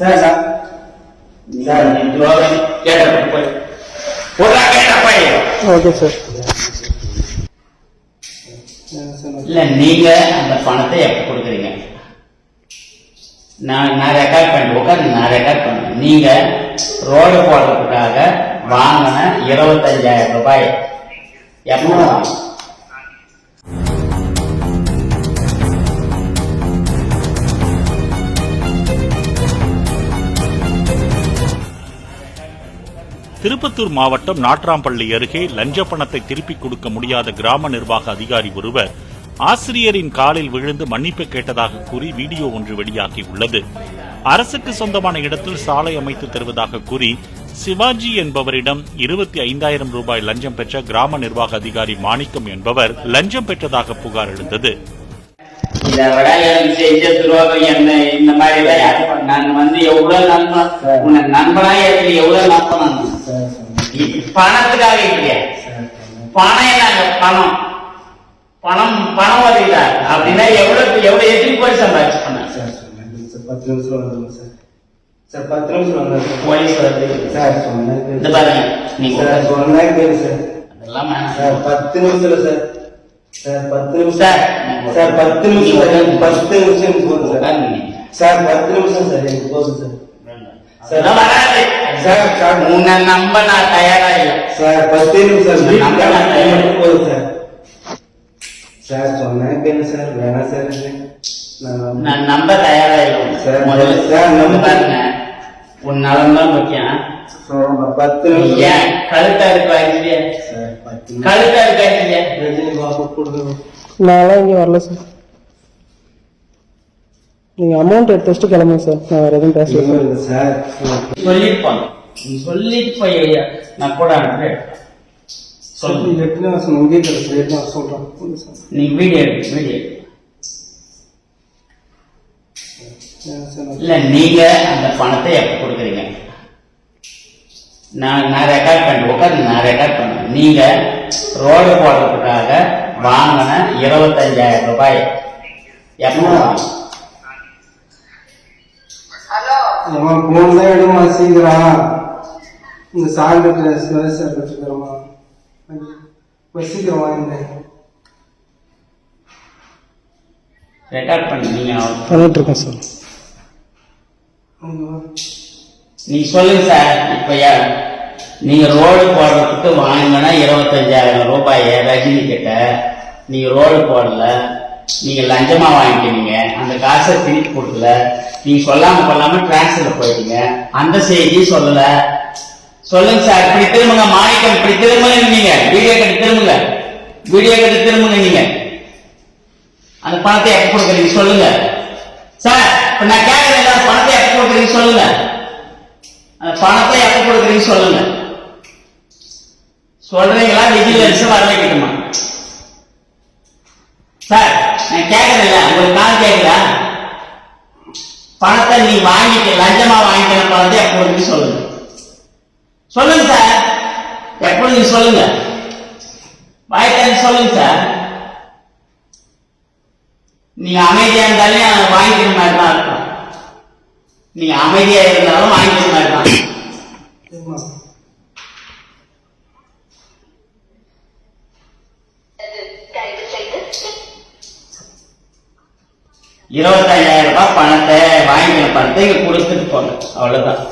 சரி சார் போய் okay sir இல்ல நீங்க அந்த பணத்தை எப்ப கொடுக்குறீங்க? நான் நான் ரெக்கார்ட் பண்ணி உட்காந்து நான் ரெக்கார்ட் பண்ணேன் நீங்க ரோடு போடுறதுக்காக வாங்கின இருபத்தஞ்சாயிரம் ரூபாய். எப்போ? திருப்பத்தூர் மாவட்டம் நாட்ராம்பள்ளி அருகே லஞ்ச பணத்தை திருப்பிக் கொடுக்க முடியாத கிராம நிர்வாக அதிகாரி ஒருவர் ஆசிரியரின் காலில் விழுந்து மன்னிப்பு கேட்டதாக கூறி வீடியோ ஒன்று வெளியாகியுள்ளது. அரசுக்கு சொந்தமான இடத்தில் சாலை அமைத்து தருவதாக கூறி சிவாஜி என்பவரிடம் இருபத்தி ஐந்தாயிரம் ரூபாய் லஞ்சம் பெற்ற கிராம நிர்வாக அதிகாரி மாணிக்கம் என்பவர் லஞ்சம் பெற்றதாக புகார் எழுந்தது. துரோகம் என்ன இந்த மாதிரி நான் வந்து எவ்வளவு உன்னை நண்பனா எவ்வளவு பணத்துக்காக இல்லையா. பணம் என்னங்க பணம். பணம் பணம் வருதா அப்படின்னா எவ்வளவு எவ்வளவு எத்தனை கோடி சம்பாதிச்சு பண்ண சார் பத்து நிமிஷம் வந்துடும் சார். சார் பத்து நிமிஷம் வந்துடும் போலீஸ் வருது சார் சொன்னேன் இந்த பாருங்க நீங்க சார் சொன்னேன் கேளு சார். அதெல்லாம். சார் பத்து நிமிஷம் சார். சார் பத்து நிமிஷம். சார் சார் பத்து நிமிஷம் பத்து நிமிஷம் போதும் சார். சார் பத்து நிமிஷம் சார் எனக்கு போதும் சார். அதெல்லாம் வராது. சார் சார் உன்னை நம்ப நான் தயாரா இல்லை சார் பத்து நிமிஷம் நம்ம நான். நான் நான் நம்ப தயாரா இல்லை சார், முதல்ல சார், நம்ப- பாருங்க உன் நலம் தான் முக்கியம் சொன்னேன், பத்து நீ நிமிஷம் ஏன் கழுத்தா இருக்கு வாங்கிட்டியா சார் பத்து நிமிஷம் கழுத்தா இருக்கு வாங்கிட்டியா ரஜினி பாபு கொடுங்க நான்லாம் இங்கே வரல சார் நீங்கள் அமௌண்ட் எடுத்து வச்சுட்டு கிளம்புங்க சார் நான் வேறு எதுவும் பேசல. சார் சார் சொல்லிருப்பாங்க போய் ஐயா நான் கூட அனுப்புறேன் சொல்லு எத்தனை எத்தனை வருஷம் சொல்றேன். சார் நீ வீடியோ வீடியோ. சார் இல்ல நீங்க அந்த பணத்தை எப்ப கொடுக்குறீங்க? நான் நான் ரெக்கார்ட் பண்ணி உட்காந்து நான் ரெக்கார்ட் பண்ணேன் நீங்க ரோடு போடுறதுக்காக வாங்கின இருபத்தஞ்சாயிரம் ரூபாய். எப்போ ஏமா போன் தான் எடுமா சீக்கிரம். இந்த கிட்ட சுரேஷ் சார் வச்சுக்கிறோமா சீக்கிரம் வாங்க ரெக்கார்ட் பண்ணி நீங்க அவ- பண்ணிட்டு இருக்கேன் சார் நீ சொல்லுங்க சார். இப்ப யா- நீங்க ரோடு போடுறதுக்கு வாங்கினா இருபத்தஞ்சாயிரம் ரூபாய ரஜினி கிட்ட. நீங்க ரோடு போடல. நீங்க லஞ்சமா வாங்கிக்கிறீங்க அந்த காசை திருப்பி கொடுக்கல நீங்க சொல்லாம கொள்ளாம டிரான்ஸ்ல போயிட்டீங்க அந்த செய்தி சொல்லல. சொல்லுங்க சார் இப்படி திரும்புங்க மாணிக்கம் இப்படி திரும்புங்க நீங்க. வீடியோ கட்டி திரும்புங்க. வீடியோ கட்டி திரும்புங்க நீங்க. அந்த பணத்தை எப்ப கொடுக்குறீங்க சொல்லுங்க. சார் இப்ப நான் கேட்கறேன் பணத்தை எப்ப கொடுக்குறீங்க சொல்லுங்க. அந்த பணத்தை எப்ப கொடுக்குறீங்க சொல்லுங்க. சொல்றீங்களா விஜிலன்ஸ் வர வைக்கணுமா சார் நான் கேட்கறேன்ல உங்களுக்கு நான் கேட்கல பணத்தை நீ வாங்கிக்க லஞ்சமா வாங்கிக்கிற பணத்தை எப்பொழுது கொடுக்குறீங்க சொல்லுங்க. சொல்லுங்க சார். எப்பொழுது நீங்க சொல்லுங்க. வாய்க்காது சொல்லுங்க சார். நீங்க அமைதியா இருந்தாலும் வாங்கிக்கிற மாதிரி தான் இருக்கும் நீங்க அமைதியா இருந்தாலும் வாங்கிக்கிற மாதிரி தான் இருபத்தஞ்சாயிரம் ரூபாய் பணத்தை வாங்கி பணத்தை இங்க கொடுத்துட்டு போங்க. அவ்வளவுதான்.